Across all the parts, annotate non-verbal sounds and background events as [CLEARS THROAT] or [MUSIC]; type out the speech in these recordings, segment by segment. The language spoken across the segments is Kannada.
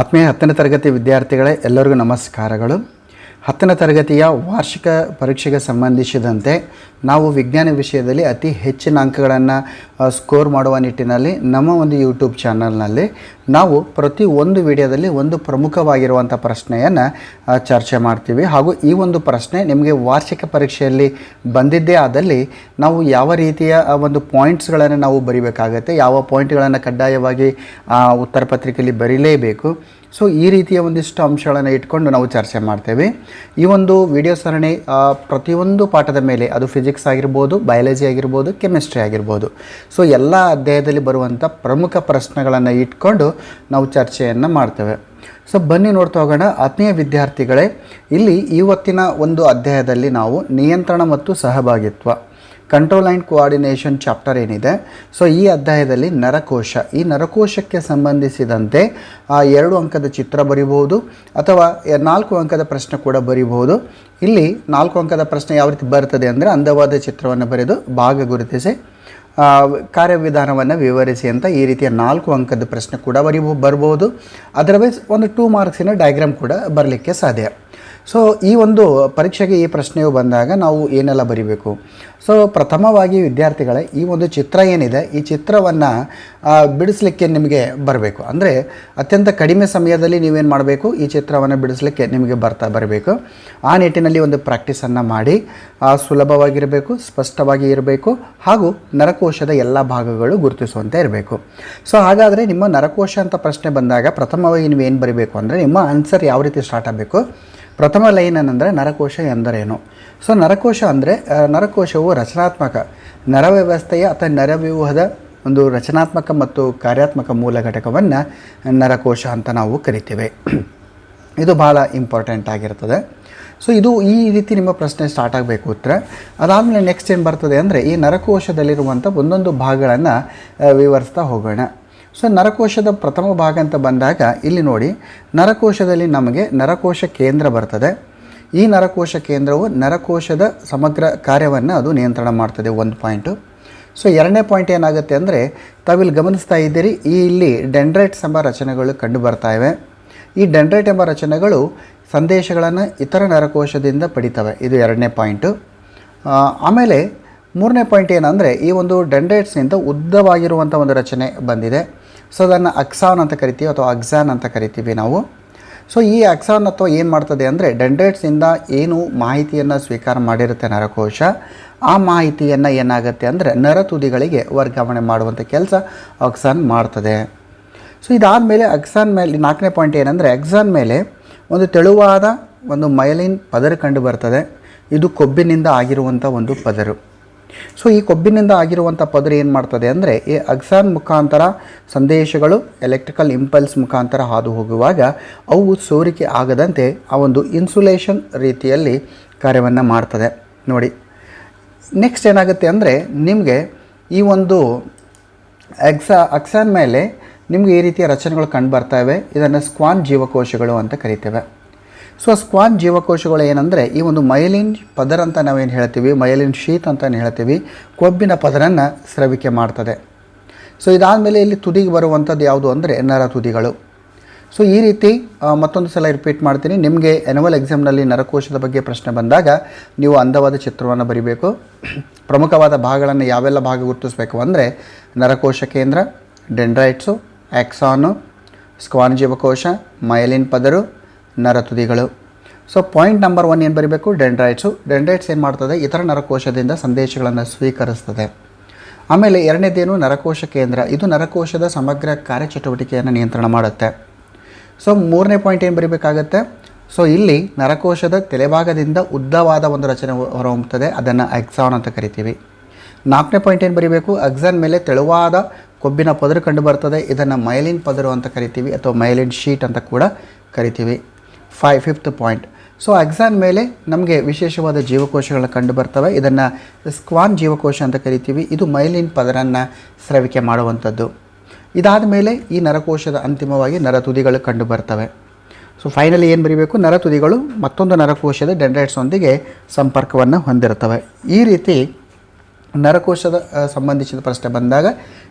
ಆತ್ಮೀಯ ಹತ್ತನೇ ತರಗತಿ ವಿದ್ಯಾರ್ಥಿಗಳೇ, ಎಲ್ಲರಿಗೂ ನಮಸ್ಕಾರಗಳು. ಹತ್ತನೇ ತರಗತಿಯ ವಾರ್ಷಿಕ ಪರೀಕ್ಷೆಗೆ ಸಂಬಂಧಿಸಿದಂತೆ ನಾವು ವಿಜ್ಞಾನ ವಿಷಯದಲ್ಲಿ ಅತಿ ಹೆಚ್ಚಿನ ಅಂಕಗಳನ್ನು ಸ್ಕೋರ್ ಮಾಡುವ ನಿಟ್ಟಿನಲ್ಲಿ ನಮ್ಮ ಒಂದು ಯೂಟ್ಯೂಬ್ ಚಾನಲ್ನಲ್ಲಿ ನಾವು ಪ್ರತಿ ಒಂದು ವಿಡಿಯೋದಲ್ಲಿ ಒಂದು ಪ್ರಮುಖವಾಗಿರುವಂಥ ಪ್ರಶ್ನೆಯನ್ನು ಚರ್ಚೆ ಮಾಡ್ತೀವಿ. ಹಾಗೂ ಈ ಒಂದು ಪ್ರಶ್ನೆ ನಿಮಗೆ ವಾರ್ಷಿಕ ಪರೀಕ್ಷೆಯಲ್ಲಿ ಬಂದಿದ್ದೇ ಆದಲ್ಲಿ ನಾವು ಯಾವ ರೀತಿಯ ಒಂದು ಪಾಯಿಂಟ್ಸ್ಗಳನ್ನು ನಾವು ಬರಿಬೇಕಾಗತ್ತೆ, ಯಾವ ಪಾಯಿಂಟ್ಗಳನ್ನು ಕಡ್ಡಾಯವಾಗಿ ಉತ್ತರ ಪತ್ರಿಕೆಯಲ್ಲಿ ಬರೀಲೇಬೇಕು. ಸೊ, ಈ ರೀತಿಯ ಒಂದಿಷ್ಟು ಅಂಶಗಳನ್ನು ಇಟ್ಕೊಂಡು ನಾವು ಚರ್ಚೆ ಮಾಡ್ತೇವೆ. ಈ ಒಂದು ವಿಡಿಯೋ ಸರಣಿ ಪ್ರತಿಯೊಂದು ಪಾಠದ ಮೇಲೆ ಅದು ಫಿಸಿಕ್ಸ್ ಆಗಿರ್ಬೋದು, ಬಯಾಲಜಿ ಆಗಿರ್ಬೋದು, ಕೆಮಿಸ್ಟ್ರಿ ಆಗಿರ್ಬೋದು. ಸೊ, ಎಲ್ಲ ಅಧ್ಯಾಯದಲ್ಲಿ ಬರುವಂಥ ಪ್ರಮುಖ ಪ್ರಶ್ನೆಗಳನ್ನು ಇಟ್ಕೊಂಡು ನಾವು ಚರ್ಚೆಯನ್ನು ಮಾಡ್ತೇವೆ. ಸೊ ಬನ್ನಿ ನೋಡ್ತಾ ಹೋಗೋಣ. ಆತ್ಮೀಯ ವಿದ್ಯಾರ್ಥಿಗಳೇ, ಇಲ್ಲಿ ಇವತ್ತಿನ ಒಂದು ಅಧ್ಯಾಯದಲ್ಲಿ ನಾವು ನಿಯಂತ್ರಣ ಮತ್ತು ಸಹಭಾಗಿತ್ವ ಕಂಟ್ರೋಲ್ ಆ್ಯಂಡ್ ಕೋಆರ್ಡಿನೇಷನ್ ಚಾಪ್ಟರ್ ಏನಿದೆ. ಸೊ ಈ ಅಧ್ಯಾಯದಲ್ಲಿ ನರಕೋಶ. ಈ ನರಕೋಶಕ್ಕೆ ಸಂಬಂಧಿಸಿದಂತೆ ಆ ಎರಡು ಅಂಕದ ಚಿತ್ರ ಬರಿಬಹುದು, ಅಥವಾ ನಾಲ್ಕು ಅಂಕದ ಪ್ರಶ್ನೆ ಕೂಡ ಬರಿಬಹುದು. ಇಲ್ಲಿ ನಾಲ್ಕು ಅಂಕದ ಪ್ರಶ್ನೆ ಯಾವ ರೀತಿ ಬರ್ತದೆ ಅಂದರೆ ಅಂದವಾದ ಚಿತ್ರವನ್ನು ಬರೆದು ಭಾಗ ಗುರುತಿಸಿ ಕಾರ್ಯವಿಧಾನವನ್ನು ವಿವರಿಸಿ ಅಂತ ಈ ರೀತಿಯ ನಾಲ್ಕು ಅಂಕದ ಪ್ರಶ್ನೆ ಕೂಡ ಬರಿಬೋ ಬರ್ಬೋದು. ಅದರ್ವೈಸ್ ಒಂದು ಟೂ ಮಾರ್ಕ್ಸಿನ ಡಯಾಗ್ರಾಮ್ ಕೂಡ ಬರಲಿಕ್ಕೆ ಸಾಧ್ಯ. ಸೊ ಈ ಒಂದು ಪರೀಕ್ಷೆಗೆ ಈ ಪ್ರಶ್ನೆಯು ಬಂದಾಗ ನಾವು ಏನೆಲ್ಲ ಬರಿಬೇಕು? ಸೊ ಪ್ರಥಮವಾಗಿ ವಿದ್ಯಾರ್ಥಿಗಳೇ, ಈ ಒಂದು ಚಿತ್ರ ಏನಿದೆ, ಈ ಚಿತ್ರವನ್ನು ಬಿಡಿಸಲಿಕ್ಕೆ ನಿಮಗೆ ಬರಬೇಕು. ಅಂದರೆ, ಅತ್ಯಂತ ಕಡಿಮೆ ಸಮಯದಲ್ಲಿ ನೀವೇನು ಮಾಡಬೇಕು? ಈ ಚಿತ್ರವನ್ನು ಬಿಡಿಸಲಿಕ್ಕೆ ನಿಮಗೆ ಬರ್ತಾ ಬರಬೇಕು. ಆ ನಿಟ್ಟಿನಲ್ಲಿ ಒಂದು ಪ್ರಾಕ್ಟೀಸನ್ನು ಮಾಡಿ ಸುಲಭವಾಗಿರಬೇಕು, ಸ್ಪಷ್ಟವಾಗಿ ಇರಬೇಕು, ಹಾಗೂ ನರಕೋಶದ ಎಲ್ಲ ಭಾಗಗಳು ಗುರುತಿಸುವಂತೆ ಇರಬೇಕು. ಸೊ ಹಾಗಾದರೆ ನಿಮ್ಮ ನರಕೋಶ ಅಂತ ಪ್ರಶ್ನೆ ಬಂದಾಗ ಪ್ರಥಮವಾಗಿ ನೀವು ಏನು ಬರೀಬೇಕು ಅಂದರೆ ನಿಮ್ಮ ಆನ್ಸರ್ ಯಾವ ರೀತಿ ಸ್ಟಾರ್ಟ್ ಆಗಬೇಕು? ಪ್ರಥಮ ಲೈನ್ ಏನಂದರೆ ನರಕೋಶ ಎಂದರೇನು? ಸೊ, ನರಕೋಶ ಅಂದರೆ ನರಕೋಶವು ರಚನಾತ್ಮಕ, ನರವ್ಯವಸ್ಥೆಯ ಅಥವಾ ನರವ್ಯೂಹದ ಒಂದು ರಚನಾತ್ಮಕ ಮತ್ತು ಕಾರ್ಯಾತ್ಮಕ ಮೂಲ ಘಟಕವನ್ನು ನರಕೋಶ ಅಂತ ನಾವು ಕರಿತೇವೆ. [CLEARS THROAT] ಇದು ಭಾಳ ಇಂಪಾರ್ಟೆಂಟ್ ಆಗಿರ್ತದೆ. ಸೊ, ಇದು ಈ ರೀತಿ ನಿಮ್ಮ ಪ್ರಶ್ನೆ ಸ್ಟಾರ್ಟ್ ಆಗಬೇಕು ಉತ್ತರ. ಅದಾದಮೇಲೆ ನೆಕ್ಸ್ಟ್ ಏನು ಬರ್ತದೆ ಅಂದರೆ, ಈ ನರಕೋಶದಲ್ಲಿರುವಂಥ ಒಂದೊಂದು ಭಾಗಗಳನ್ನು ವಿವರಿಸ್ತಾ ಹೋಗೋಣ. ಸೊ ನರಕೋಶದ ಪ್ರಥಮ ಭಾಗ ಅಂತ ಬಂದಾಗ, ಇಲ್ಲಿ ನೋಡಿ, ನರಕೋಶದಲ್ಲಿ ನಮಗೆ ನರಕೋಶ ಕೇಂದ್ರ ಬರ್ತದೆ. ಈ ನರಕೋಶ ಕೇಂದ್ರವು ನರಕೋಶದ ಸಮಗ್ರ ಕಾರ್ಯವನ್ನು ಅದು ನಿಯಂತ್ರಣ ಮಾಡ್ತದೆ, ಒಂದು ಪಾಯಿಂಟು. ಸೊ ಎರಡನೇ ಪಾಯಿಂಟ್ ಏನಾಗುತ್ತೆ ಅಂದರೆ, ತಾವಿಲ್ಲಿ ಗಮನಿಸ್ತಾ ಇದ್ದೀರಿ, ಈ ಇಲ್ಲಿ ಡೆಂಡ್ರೈಟ್ಸ್ ಎಂಬ ರಚನೆಗಳು ಕಂಡು ಬರ್ತಾ ಇವೆ ಈ ಡೆಂಡ್ರೈಟ್ ಎಂಬ ರಚನೆಗಳು ಸಂದೇಶಗಳನ್ನು ಇತರ ನರಕೋಶದಿಂದ ಪಡಿತವೆ. ಇದು ಎರಡನೇ ಪಾಯಿಂಟು. ಆಮೇಲೆ ಮೂರನೇ ಪಾಯಿಂಟ್ ಏನಂದರೆ, ಈ ಒಂದು ಡೆಂಡ್ರೈಟ್ಸ್ನಿಂದ ಉದ್ದವಾಗಿರುವಂಥ ಒಂದು ರಚನೆ ಬಂದಿದೆ. ಸೊ ಅದನ್ನು ಅಕ್ಸಾನ್ ಅಂತ ಕರಿತೀವಿ ಅಥವಾ ಅಕ್ಸಾನ್ ಅಂತ ಕರಿತೀವಿ ನಾವು. ಸೊ ಈ ಅಕ್ಸಾನ್ ಅಥವಾ ಏನು ಮಾಡ್ತದೆ ಅಂದರೆ ಡೆಂಡೇಟ್ಸಿಂದ ಏನು ಮಾಹಿತಿಯನ್ನು ಸ್ವೀಕಾರ ಮಾಡಿರುತ್ತೆ ನರಕೋಶ, ಆ ಮಾಹಿತಿಯನ್ನು ಏನಾಗುತ್ತೆ ಅಂದರೆ ನರ ತುದಿಗಳಿಗೆ ವರ್ಗಾವಣೆ ಮಾಡುವಂಥ ಕೆಲಸ ಅಕ್ಸಾನ್ ಮಾಡ್ತದೆ. ಸೊ ಇದಾದಮೇಲೆ ಅಕ್ಸಾನ್ ಮೇಲೆ ನಾಲ್ಕನೇ ಪಾಯಿಂಟ್ ಏನಂದರೆ ಅಕ್ಸಾನ್ ಮೇಲೆ ಒಂದು ತೆಳುವಾದ ಒಂದು ಮೈಲಿನ್ ಪದರ ಕಂಡು ಬರ್ತದೆ. ಇದು ಕೊಬ್ಬಿನಿಂದ ಆಗಿರುವಂಥ ಒಂದು ಪದರು. ಸೊ ಈ ಕೊಬ್ಬಿನಿಂದ ಆಗಿರುವಂಥ ಪದರು ಏನು ಮಾಡ್ತದೆ ಅಂದರೆ, ಈ ಅಕ್ಸಾನ್ ಮುಖಾಂತರ ಸಂದೇಶಗಳು ಎಲೆಕ್ಟ್ರಿಕಲ್ ಇಂಪಲ್ಸ್ ಮುಖಾಂತರ ಹಾದು ಹೋಗುವಾಗ ಅವು ಸೋರಿಕೆ ಆಗದಂತೆ ಆ ಒಂದು ಇನ್ಸುಲೇಷನ್ ರೀತಿಯಲ್ಲಿ ಕಾರ್ಯವನ್ನು ಮಾಡ್ತದೆ. ನೋಡಿ ನೆಕ್ಸ್ಟ್ ಏನಾಗುತ್ತೆ ಅಂದರೆ, ನಿಮಗೆ ಈ ಒಂದು ಎಕ್ಸಾ ಅಕ್ಸಾನ್ ಮೇಲೆ ನಿಮಗೆ ಈ ರೀತಿಯ ರಚನೆಗಳು ಕಂಡು ಬರ್ತವೆ. ಇದನ್ನು ಸ್ಕ್ವಾನ್ ಜೀವಕೋಶಗಳು ಅಂತ ಕರಿತೇವೆ. ಸೊ ಸ್ಕ್ವಾನ್ ಜೀವಕೋಶಗಳು ಏನಂದರೆ ಈ ಒಂದು ಮೈಲಿನ್ ಪದರ ಅಂತ ನಾವೇನು ಹೇಳ್ತೀವಿ? ಮೈಲಿನ್ ಶೀತ್ ಅಂತ ಹೇಳ್ತೀವಿ. ಕೊಬ್ಬಿನ ಪದರನ್ನು ಸ್ರವಿಕೆ ಮಾಡ್ತದೆ. ಸೊ ಇದಾದಮೇಲೆ ಇಲ್ಲಿ ತುದಿಗೆ ಬರುವಂಥದ್ದು ಯಾವುದು ಅಂದರೆ ನರ ತುದಿಗಳು. ಸೊ ಈ ರೀತಿ ಮತ್ತೊಂದು ಸಲ ರಿಪೀಟ್ ಮಾಡ್ತೀನಿ. ನಿಮಗೆ ಎನ್ಯುವಲ್ ಎಕ್ಸಾಮ್ನಲ್ಲಿ ನರಕೋಶದ ಬಗ್ಗೆ ಪ್ರಶ್ನೆ ಬಂದಾಗ ನೀವು ಅಂದವಾದ ಚಿತ್ರವನ್ನು ಬರಿಬೇಕು. ಪ್ರಮುಖವಾದ ಭಾಗಗಳನ್ನು ಯಾವೆಲ್ಲ ಭಾಗ ಗುರುತಿಸಬೇಕು ಅಂದರೆ ನರಕೋಶ ಕೇಂದ್ರ ಡೆಂಡ್ರೈಟ್ಸು ಆಕ್ಸಾನು ಸ್ಕ್ವಾನ್ ಜೀವಕೋಶ ಮಯಲಿನ್ ಪದರು ನರತುದಿಗಳು. ಸೊ ಪಾಯಿಂಟ್ ನಂಬರ್ ಒನ್ ಏನು ಬರೀಬೇಕು? ಡೆಂಡ್ರೈಟ್ಸು ಡೆಂಡ್ರೈಟ್ಸ್ ಏನು ಮಾಡ್ತದೆ? ಇತರ ನರಕೋಶದಿಂದ ಸಂದೇಶಗಳನ್ನು ಸ್ವೀಕರಿಸ್ತದೆ. ಆಮೇಲೆ ಎರಡನೇದೇನು? ನರಕೋಶ ಕೇಂದ್ರ. ಇದು ನರಕೋಶದ ಸಮಗ್ರ ಕಾರ್ಯಚಟುವಟಿಕೆಯನ್ನು ನಿಯಂತ್ರಣ ಮಾಡುತ್ತೆ. ಸೊ ಮೂರನೇ ಪಾಯಿಂಟ್ ಏನು ಬರೀಬೇಕಾಗತ್ತೆ? ಸೊ ಇಲ್ಲಿ ನರಕೋಶದ ತಲೆಭಾಗದಿಂದ ಉದ್ದವಾದ ಒಂದು ರಚನೆ ಹೊರಹೊಮ್ಮುತ್ತದೆ ಅದನ್ನು ಎಕ್ಸಾನ್ ಅಂತ ಕರಿತೀವಿ. ನಾಲ್ಕನೇ ಪಾಯಿಂಟ್ ಏನು ಬರೀಬೇಕು? ಎಕ್ಸಾನ್ ಮೇಲೆ ತೆಳುವಾದ ಕೊಬ್ಬಿನ ಪದರು ಕಂಡು ಬರ್ತದೆ ಇದನ್ನು ಮೈಲಿನ್ ಪದರು ಅಂತ ಕರಿತೀವಿ. ಅಥವಾ ಮೈಲಿನ್ ಶೀಟ್ ಅಂತ ಕೂಡ ಕರಿತೀವಿ. Five fifth point so axon ಮೇಲೆ ನಮಗೆ ವಿಶೇಷವಾದ ಜೀವಕೋಶಗಳು ಕಂಡು ಬರ್ತವೆ ಇದನ್ನು ಸ್ಕ್ವಾನ್ ಜೀವಕೋಶ ಅಂತ ಕರಿತೀವಿ. ಇದು ಮೈಲಿನ್ ಪದರನ್ನು ಸ್ರವಿಕೆ ಮಾಡುವಂಥದ್ದು. ಇದಾದ ಮೇಲೆ ಈ ನರಕೋಶದ ಅಂತಿಮವಾಗಿ ನರತುದಿಗಳು ಕಂಡು ಬರ್ತವೆ ಸೊ ಫೈನಲಿ ಏನು ಬರೀಬೇಕು? ನರತುದಿಗಳು ಮತ್ತೊಂದು ನರಕೋಶದ ಡೆಂಡ್ರೈಟ್ಸ್ನೊಂದಿಗೆ ಸಂಪರ್ಕವನ್ನು ಹೊಂದಿರ್ತವೆ ಈ ರೀತಿ ನರಕೋಶದ ಸಂಬಂಧಿಸಿದ ಪ್ರಶ್ನೆ ಬಂದಾಗ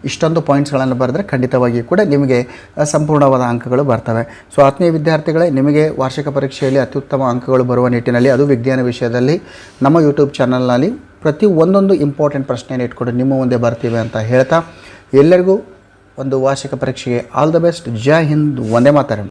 ಇಷ್ಟೊಂದು ಪಾಯಿಂಟ್ಸ್ಗಳನ್ನು ಬರೆದ್ರೆ ಖಂಡಿತವಾಗಿಯೂ ಕೂಡ ನಿಮಗೆ ಸಂಪೂರ್ಣವಾದ ಅಂಕಗಳು ಬರ್ತವೆ. ಸೊ ಆತ್ಮೀಯ ವಿದ್ಯಾರ್ಥಿಗಳೇ, ನಿಮಗೆ ವಾರ್ಷಿಕ ಪರೀಕ್ಷೆಯಲ್ಲಿ ಅತ್ಯುತ್ತಮ ಅಂಕಗಳು ಬರುವ ನಿಟ್ಟಿನಲ್ಲಿ, ಅದು ವಿಜ್ಞಾನ ವಿಷಯದಲ್ಲಿ ನಮ್ಮ ಯೂಟ್ಯೂಬ್ ಚಾನಲ್ನಲ್ಲಿ ಪ್ರತಿ ಒಂದೊಂದು ಇಂಪಾರ್ಟೆಂಟ್ ಪ್ರಶ್ನೆಯನ್ನು ಇಟ್ಕೊಂಡು ನಿಮ್ಮ ಮುಂದೆ ಬರ್ತೀವಿ ಅಂತ ಹೇಳ್ತಾ ಎಲ್ಲರಿಗೂ ಒಂದು ವಾರ್ಷಿಕ ಪರೀಕ್ಷೆಗೆ ಆಲ್ ದ ಬೆಸ್ಟ್ ಜೈ ಹಿಂದ್ ಒಂದೇ ಮಾತರಂ.